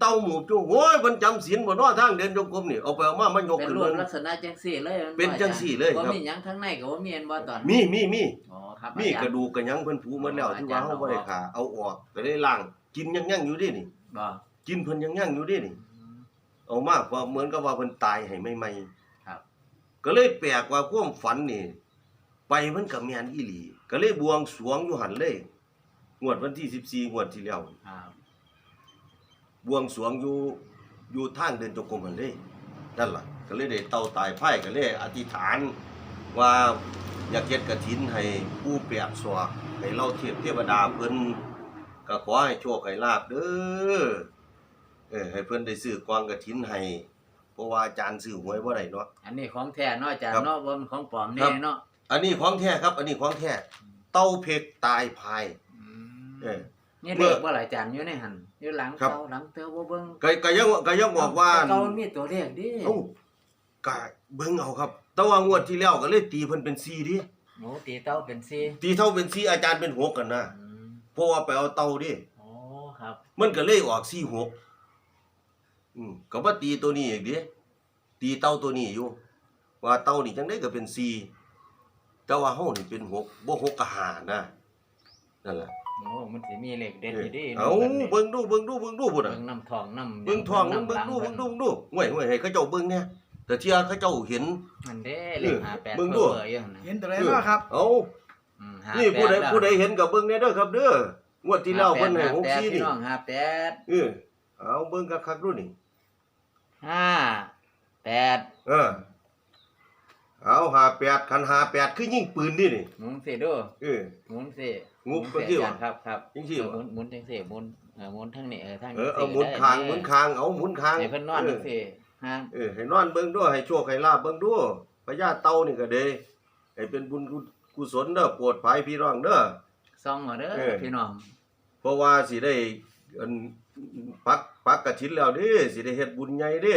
เต้าหมูจุโอ้ยมันจำศีลบ่เนาะทางเดินจงกรมนี่เอาไปเอามามันยกเป็นขึ้นรูปเบิ่งลักษณะจังซี่เลยมัเป็นบ่จังซี่เลยบ่ครับมีหยังข้างในก็บ่มีอันบ่ตอนมีมีมีอ๋อครับมีอาจากรระย์ดูกกระหยังเพิ่นผูหมดแล้วอ๋อที่ว่าอาจารย์เฮาบ่ได้เอาออกขาเอาออกก็ได้ล้างกินยังยังอยู่ดินี่ บ่กินเพิ่นยังยังอยู่ดินี่ เอามาเพราะเหมือนกับว่าเพิ่นตายให้ใหม่ครับ ๆก็เลยแปลกว่าความฝันนี่ ไปมันก็แม่นอีหลี ก็เลยบวงสรวงอยู่หั่นเลยงวดวันที่ 14งวดที่แล้ว ครับ บวงสรวงอยู่อยู่ทางเดินจงกรมหั่นเลยนั่นล่ะก็เลยได้เต่าตายไผ่ก็เลยอธิษฐานว่าอยากเฮ็ดกฐินให้ผู้แปดสวกให้เราเทพเทวดาเพิ่นก็ขอให้โชคให้ลาบเด้อเออให้เพิ่นได้ซื้อกองกฐินให้เพราะว่าอาจารย์ซื้อหวยบ่ได้เนาะ อันนี้ของแท้เนาะอาจารครัย์บเนาะบ่มันของปลอมครัแน่บ เนาะอันนี้ของแท้ครับ อันนี้ของแท้เต่าเพกตายภาย อืมเออ นี่เมื่เด็อกบ่หลายอาจารย์อยู่ในหั่นอยู่หลังครับเตาหลังเตาบ่เบิ่งก็ก็ยังก็ยังบอกว่าเตามันมีตัวเลขดิเอ้ากะเบิ่งเอาครับ แต่ว่างวดที่แล้วก็เลยตีเพิ่นเป็น4ดิโอ้ตีเตาเป็นสี่ตีเท่าเป็น4อาจารย์เป็น6กันนะอืมเพราะว่าไปเอาเต่าดิ โอ้ครับ มันก็เลยออก4 6อืมก็บ่ตีตัวนี้อีกดิตีเต่าตัวนี้อยู่ ว่าเต่านี่จังได๋ก็เป็น4แต่ว่าเฮานี่เป็น6บ่6ก็5นะนั่นแหละ โอ้มันสิมีเลขเด็ดอยู่ดิเอ้าเบิ่งดูเบิ่งดูเบิ่งดูพุ่นน่ะเบิ่งน้ำทองน้ำเบิ่งทองเบิ่งดูเบิ่งดูเบิ่งดูห่วยห่วยให้เขาเจ้าเบิ่งเนี่ยแต่เที่ยเขาเจ้าเห็นมันเด้เลขห้าแปดเบิ่งดูเบอร์อยู่หั่นน่ะเห็นตัวไหนบ้างครับเอ้าอืมนี่ผู้ใด58ผู้ใดเห็นก็เบิ่งแน่เด้อครับเด้องวดที่แล้วเพิ่นให้58 64พี่นี่น้องห้าแปดเออเอาเบิ่งคักๆดูนี่ห้าแปดเออเอา58คัน58คือยิงปืนดินี่หมุนสิดูเออหมุนสิ งุบหไปมุนที่สิวะอาจารย์ครับครับจังซี่เออวะหมุนหมุนจังสิหมุนเออหมุนทั้งนี้เออทั้งเออเอาหมุนคางหมุนคางเอาหมุนคางให้เพิ่นนอนจังสิฮะเออให้นอนเบิ่งด้วยให้โชคให้ลาบเบิ่งด้วยพญาเต่านี่ก็เด้ให้เป็นบุญกุศลเด้อโปรดภัยพี่น้องเด้อ ซ่องมาเด้อเออ พี่น้องเพราะว่าสิได้อันปักปักกระถินแล้วเดิสิได้เฮ็ดบุญใหญ่เด้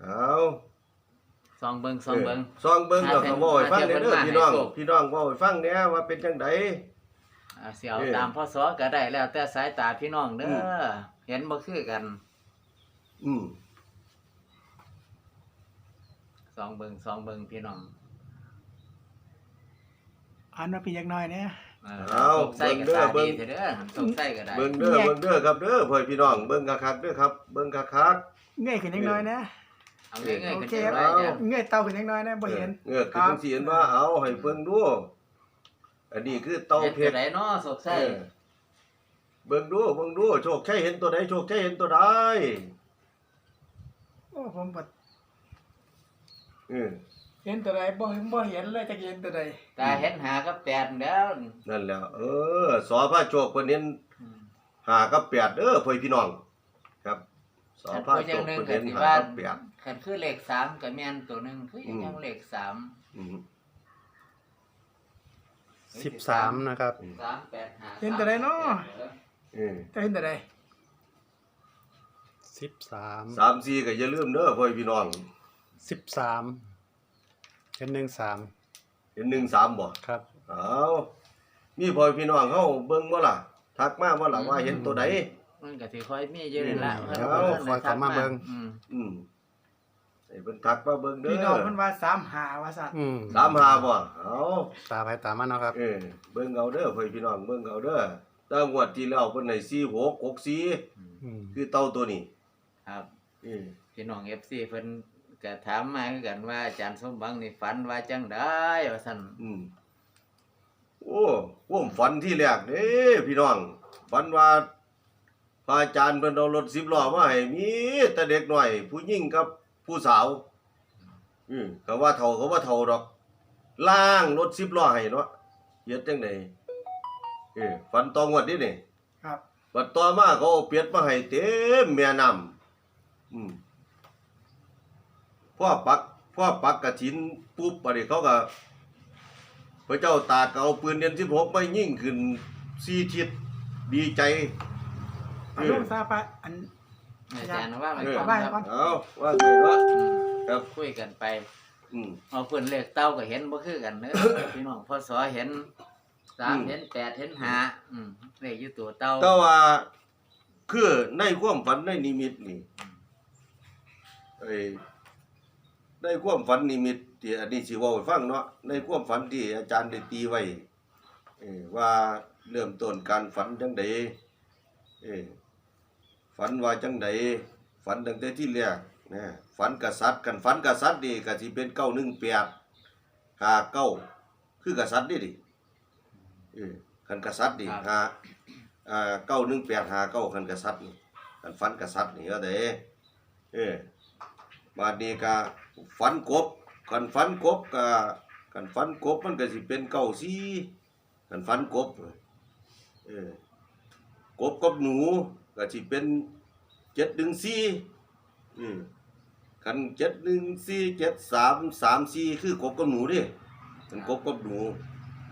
เอา ซ่องเบิ่งซ่องเบิ่งซองเบิ่งแล้วก็เว้าให้ฟังหาเด้อเทียบพี่น้องเพิ่นมาให้โชคพี่น้องเว้าให้ฟังแหน่ว่าเป็นจังได อ่าสิเอาเออตามพศก็ได้แล้วแต่สายตาพี่น้องเด้อือเห็นบ่คือกันอืมซ่องเบิ่งซ่องเบิ่งพี่น้องอ่านมาพี่ยักหน้อยเนี่ยเออเอาตกใส่ก็ตาเบิ่ดีงเถอะเด้อตกใส่ก็ได้เบิ่งเด้อเบิ่งเด้อครับเด้อพ่อพี่น้องเบิ่งคักๆเด้อครับ เบิ่งคักเงยขึ้นยักหน้อยนะ เอาเงยๆโอกันเคจังคไดรับจ้ะเงยเตาขึ้นยักหน้อยนะๆบ่เห็นเออคือจังซี่เห็นว่าเอาให้เบิ่งดูอันนี้คือเตาเฮ็ดเพจัชงรไดเนาะสกใส่เออเบิ่งดูเบิ่งดูโชคชัยเห็นตัวใดโชคชัยเห็นตัวใดโอ้ผมบ่เออเห็นตัวใดบ่เห็นบ่เห็นเลยจะเห็นตัวใดตาเห็นหากับแปดแล้วนั่นแหละเออสอพระโชคเพิ่นเน้นหากับแปดเด้อพ่อพี่น้อง ครับสอพระโชคเพิ่นเน้นหากับแปด คันคือเลขสามก็แม่นตัวหนึงคือยังยังเลขสามอืมสิบสามนะครับ สามแปดห้าเห็นตัวใดเนาะ เออจะเห็นตัวใดสิบสาม สามสี่ก็อย่าลืมเด้อพ่อพี่น้องสิบสามเป็นหนึ่งสามเห็นหนึ่งสามบ่ครับ เอามีพ่อพี่น้องเฮาเบิ่งบ่ล่ะ ทักมาบ่ล่ะว่าเห็นตัวใด มันก็สิค่อยมีเยอะนี่ละอืมเพิ่นเอาเพิ่นคอยเข้ามาเบิ่ง อืม อืม ให้เพิ่นทักมาเบิ่งเด้พี่น้องอเพิ่นว่าสามหาว่าซั่นอืมสามหาบ่เอาตาไปตามมันเนาะครับ เออเบิ่งเอาเด้อพ่อพี่น้องเบิ่งเอาเด้อแต่งวดที่แล้วเพิ่นให้4 6 6 4อืมคือเต่าตัวนี้ครับ เออพี่น้อง FC เพิ่นก็ถามมาคือกันว่าอาจารย์สมบังนี่ฝันว่าจังได๋ว่าซั่นอืมโอ้ผมฝันที่แรกเด้พี่น้องฝันว่าพระอาจารย์เพิ่นเอารถ10ล้อมาให้มีแต่เด็กน้อย ผู้หญิงกับ ผู้สาว อืมก็ว่าเท่าก็ว่าเท่าดอก ล่างรถ10ล้อให้เนาะเฮ็ดจังได๋เออฝันตองวดนี่นี่ครับบัดต่อมาเขาเอาเป็ดมาให้เต็มแม่น้ำอืมพ่อปักพ่อปักกระถินปุ๊บบัดนี้เขาก็พระเจ้าตากก็เอาปืนเดือน16มายิงขึ้นสี่ทิศดีใจเอาลูกซาไปอัน อาจารย์ว่าไปเออก่อนว่าครับก่อนเอาว่าไงวะอืมครับคุยกันไปอืม เอาเพิ่นเลขเต้าก็เห็นบ่คือกันเด้อพี่น้องพศเห็นสามอืม เห็นแปดเห็นห้าอืมเลขอยู่ตัวเต้าแต่ว่าคือในความฝันในนิมิตนี่ไอ้ในความฝันนิมิตที่อันนี้สิเว้าให้ฟังเนาะในความฝันที่อาจารย์ได้ตีไว้เออว่าเริ่มต้นการฝันจังไดเออ ฝันว่าจังไดฝันตั้งแต่ที่แรกนะฝันกษัตริย์กันฝันกษัตริย์นี่ก็สิเป็น918 59คือกษัตริย์นี่ดิเออคันกษัตริย์นี่หาอ่าเก้าหนึ่งแปดหาเก้าคันกษัตริย์นี่คันฟันกษัตริย์นี่ก็ได้เออบาดนี้ก็ฟันกบคันฟันกบก็คันฟันกบมันก็สิเป็นเก้าสี่คันฟันกบเออกบกับหนู ก็สิเป็นเจ็ดหนึ่งสี่อืมคันเจ็ดหนึ่งสี่เจ็ดสามสามสี่คือกบกับหนูเดิคันกบกับหนู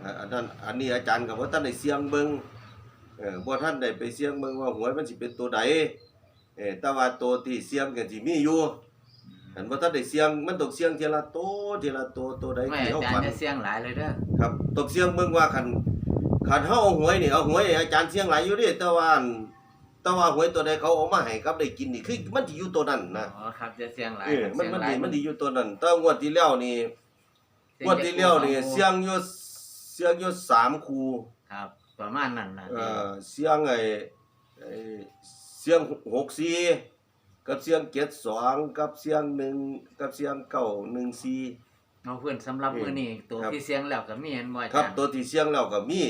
อ่าอันนั้นอันนี้อาจารย์กับว่าท่านได้เสียงเบิงเออบ่ท่านได้ไปเสี่ยงเบิ่งว่าหวยมันสิเป็นตัวใดเออแต่ว่าตัวที่เสี่ยงก็สิมีอยู่อันบ่ท่านได้เสี่ยงมันต้องเสี่ยงทีละตัวทีละตัวตัวใดไม่ที่อาเฮาจารฝัน ย์จะเสียงหลายเลยเด้อครับต้องเสี่ยงเบิ่งว่าคันคันเฮาเอาหวยนี่เอาหวยให้อาจารย์เสี่ยงหลายอยู่เด้แต่ว่าอัน แต่ว่าหวยตัวใดเขาเอามาให้ครับได้กินนี่คือมันสิอยู่ตัวนั้นนะอ๋อครับจะเสียงหลายเออมันมันเสีดียงหลายมันดีอยู่ตัวนั้น แต่งวดที่แล้วนี่งวดที่แล้วนี่เสี่ยงอยู่เสี่ยงอยู่สามคู่ครับ ประมาณนั้นนะเอ่อเสียงไอ้ไอ้เสียงหกสี่กับเสียงเจ็ดสองกับเสียงหนึ่งกับเสียงเก้าหนึ่งสี่เอาเพื่อนสำหรับเออมื้อนี้ตัวครับที่เสียงแล้วก็มีเห็นบ่อาครับจารย์ตัวที่เสียงแล้วก็มี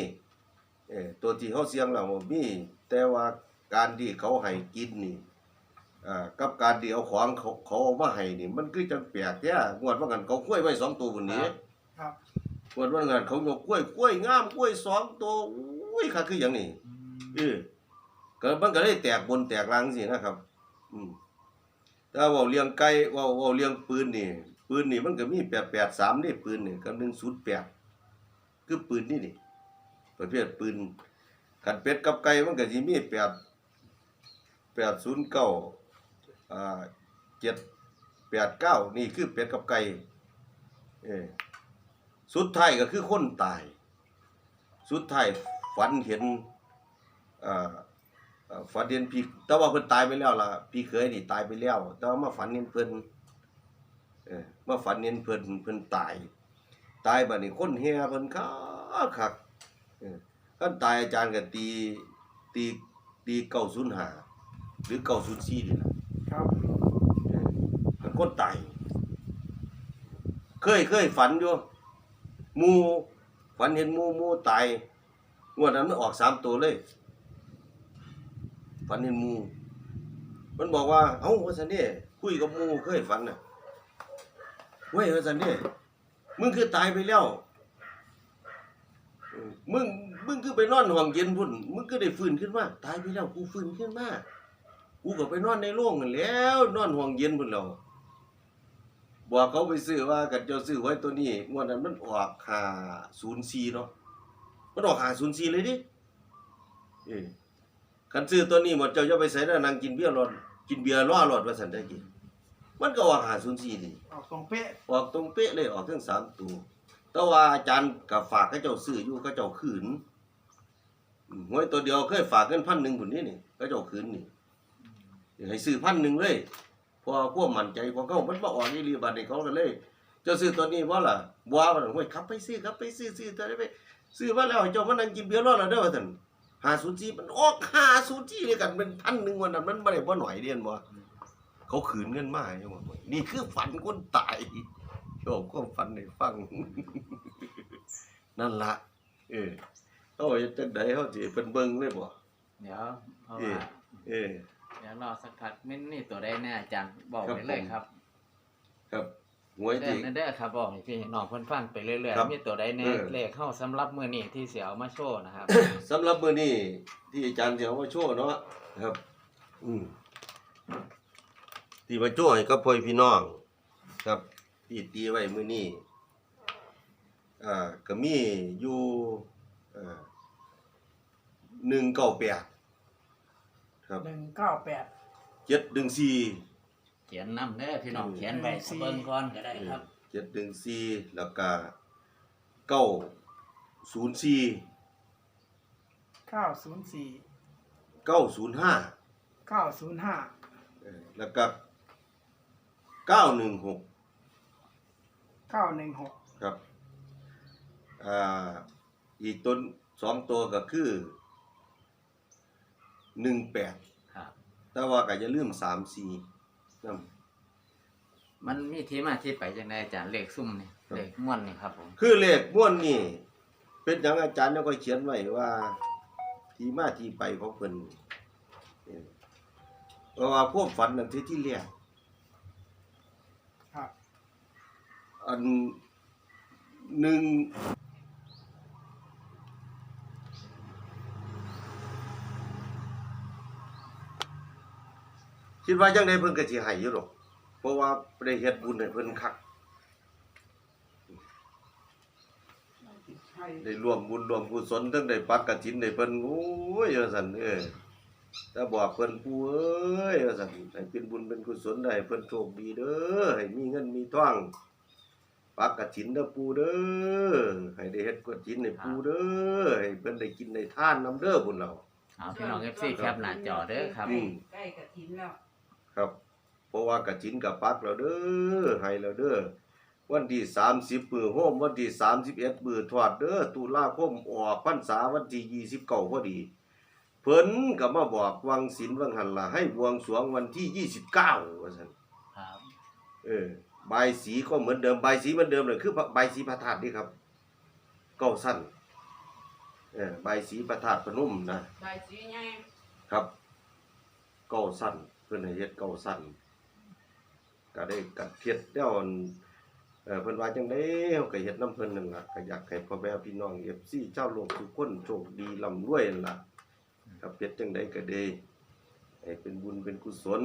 เออตัวที่เขาเสียงแล้วก็มีแต่ว่า การที่เขาให้กินนี่อ่ากับการที่เอาของเขาเขาเอามาให้นี่ มันคือจังแปลกแท้งวดว่ากันเขากล้วยไว้สองตัวบนนี้ครับงวดว่ากันเขายกกล้วยกล้วยงามกล้วยสองตัวอุ้ยค่ะคืออย่างนี้เออก็มันก็เลยแตกบนแตกหลังสินะครับ อืมถ้าเว่าเลี้ยงไก่เว่าเว่าเลี้ยงปืนนี่ ปืนนี่มันก็มีแปดแปดสามนี่ปืนนี่กับหนึ่งศูนย์แปดคือปืนนี่นี่ประเภทปืนขันเป็ดกับไก่มันก็สิมีแปด แปดศูนย์เก้าอ่าเจ็ดแปดเก้านี่คือเป็ดกับไก่เอสุดท้ายก็คือคนตาย สุดท้ายฝันเห็นเอ่อฝันเห็นพี่แต่ว่าเพิ่นตายไปแล้วล่ะ พี่เคยนี่ตายไปแล้ว แต่ว่ามาฝันเห็นเพิ่นเออมาฝันเห็นเพิ่นเพิ่นตาย ตายบัดนี้คนแห่เพิ่นคักคักเออคันตายอาจารย์ก็ตีตีตี905ห รือ904นี่ล่ะครับเออคันคนตายเคยเคยฝันอยู่หมู่ฝันเห็นหมู่หมู่ตายงวดนั้นมันออกสามตัวเลย ฝันเห็นหมู มันบอกว่า เอ้าว่าสันนี่คุยกับหมูเคยฝันน่ะเว้ยว่าสันนี่มึงคือตายไปแล้วเออมึงมึงคือไปนอนห้องเย็นพุ่นมึงก็ได้ฟื้นขึ้นมาตายไปแล้วกูฟื้นขึ้นมา กูก็ไปนอนในโรงนั่นแหล้ว นอนห้องเย็นพุ่นแล้วบอกเขาไปซื้อว่ากันเจ้าซื้อไว้ตัวนี้งวดนั้นมันออกหาศูนย์สี่เนาะมันออกหาศูนย์สี่เลยดิเออคันซื้อตัวนี้หมดเจ้าจะไปใส่แล้วนั่งกินเบียร์รอดกินเบียร์รอรอดว่าสันได้กินมันก็ออกหาศูนย์สี่นี่ออกตรงเป๊ะออกตรงเป๊ะเลยออกทั้งสามตัวแต่ว่าอาจารย์กับฝากให้เจ้าซื้ออยู่ก็เจ้าขืนอืมหวยตัวเดียวเคยฝากเงินพันหนึ่งผุนนี้นี่ก็เจ้าขืนนี่ ให้ซื้อพันหนึ่งเลยเพอพวกมั่นใจพอเขามันมาออกนี่รีบัตรให้เขากันเลยเจ้าซื้อตัวนี้ว่าล่ะบัวมันโอ้ยขับไปซื้อขับไปซื้อซื้อตัวนี้ไปซื้อมาแล้วให้เจ้ามานั่งกินเบียร์รอดแล้วเด้อว่าท่านหาซูจีมันออกหาซูจีเลยกันเป็นพันหนึ่งวันนั้นมันไม่ได้บ่หน่อยเดียนบ่เขาขืนเงินมาให้ว่านี่คือฝันคนตายโยมก็ฝันให้ฟัง นั่นละเออเขาเฮ็ดจังไดเขาสิเป็นเบิ่งเลยบ่เดี๋ยวเพราะเออว่าเออ เดี๋ยวรอสักพักมันนี่ตัวใดแน่อาจารย์บอกครับไปเลยผมครับครับหวยเด้ที่อเด้อครับบอกให้พี่น้องเพิ่นฟังไปเรื่อยครับๆมีตัวใดแน่เออ เลขเข้าสำหรับมื้อนี้ที่สิเอามาโชว์นะครับ สำหรับมื้อนี้ที่อาจารย์สิเอามาโชว์เนาะครับ อืมที่มาโชว์ให้กับพ่อพี่น้อง ครับ ที่ตีไว้มื้อนี้อ่าก็มีอยู่อ่า198 ครับหนึ่งเก้าแปด714เขียนนำเด้อพี่น้องเออเขียนไว้สี่ เบิ่งก่อนก็ได้ครับ714แล้วก็904เก้าศูนย์สี่905เก้าศูนย์ห้าเออแล้วก็เก้าหนึ่งหกเก้าหนึ่งหกครับอ่าอีกต้นสองตัวก็คือ หนึ่งแปดครับ แต่ว่าก็อย่าลืมสามสี่นำมันมีที่มาที่ไปจังไดอาจารย์เลขซุ่มนี่ครับ เลขม่วนนี่ครับผมคือเลขม้วนนี่ เป็นอย่างอาจารย์เนี่ยก็เขียนไว้ว่า ที่มาที่ไปของเพิ่นนี่เพราะว่าพวกฝันนั่นที่ที่แรกครับ อันหนึ่ง คิดว่าจังไดเพิ่นก็สิให้อยู่หรอกเพราะว่าได้เฮ็ดบุญให้เพิ่นคักให้ได้ร่วมบุญร่วมกุศลทั้งได้ปักกฐินได้เพิ่นโอ้ยว่าซั่นเออถ้าบอกเพิ่นปู่เอ้ยว่าซั่นให้เป็นบุญเป็นกุศลได้ให้เพิ่นโชคดีเด้อให้มีเงินมีทองปักกฐินเด้อปู่เด้อให้ได้เฮ็ดกฐินให้ปู่เด้อให้เพิ่นได้กินได้ทานนํเด้อพุ่นเราเอาพี่น้อง FC แคปหน้าจอเด้อครับอืมใกล้กระถินแล้ว ครับ เพราะว่ากฐินกับปักแล้วเด้อให้แล้วเด้อวันที่30มื้อโฮมวันที่31มื้อทอดเด้อตุลาคมออกพรรษาวันที่29พอดี เพิ่นก็มาบอกวังศีลวังหันล่ะให้บวงสรวงวันที่29ว่าซั่นครับเออใบายสีก็เหมือนเดิมใบายสีเหมือนเดิมเลยคือใบายสีพระธาตุนี่ครับเก้าสั้นเออใบายสีพระธาตุพนมนะใบสีใหญ่ครับเก้าสั้นเพิ่นให้เฮ็ดเก่าสั่นก็ได้กัดเทียดแล้วอันเออเพิ่นว่าจังได๋เฮาก็เฮ็ดนํเพิ่นนั่นล่ะก็อยากให้พ่อแม่พี่น้อง FC ชาวโลกทุกคนโชคดีร่ำรวยนั่นล่ะครับเฮ็ดจังไดก็ได้ให้เป็นบุญเป็นกุศล